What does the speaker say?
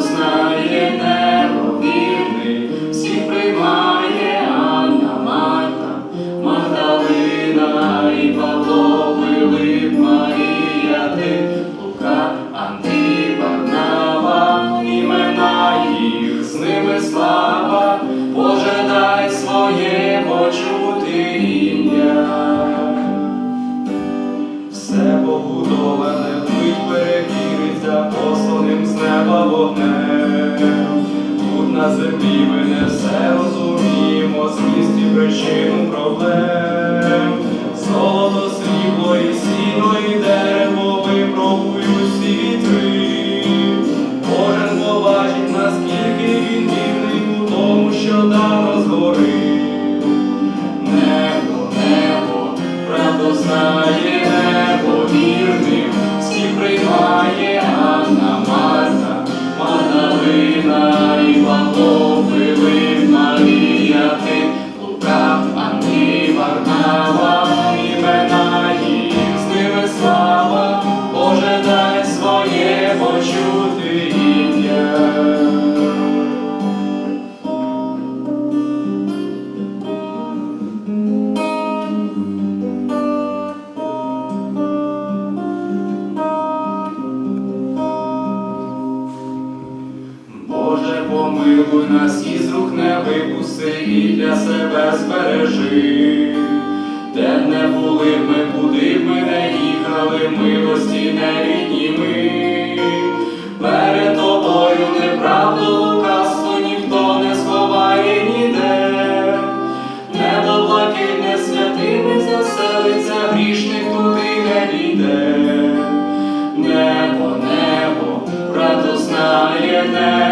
знає небо вірний, всіх приймає Анна, Марта, Магдалина і Павло, Марія, ти, Лука, імена їх, з ними слава, Боже, дай своє. Все побудоване вмить перевіриться посланим з неба вогнем. Тут на землі ми не все розуміємо, зміст і причину проблем. Золото, срібло і сіно, і дерево випробують всі вітри. Кожен побачить, наскільки він вірний у тому, що дано згори. Помилуй нас із рук не випусти і для себе збережи. Де б не були ми, куди б ми не їхали, милості не відніми. Перед тобою неправду лукавство ніхто не сховає ніде. Небо блакитне святими заселиться, грішник туди не війде. Небо, небо, правду знає небо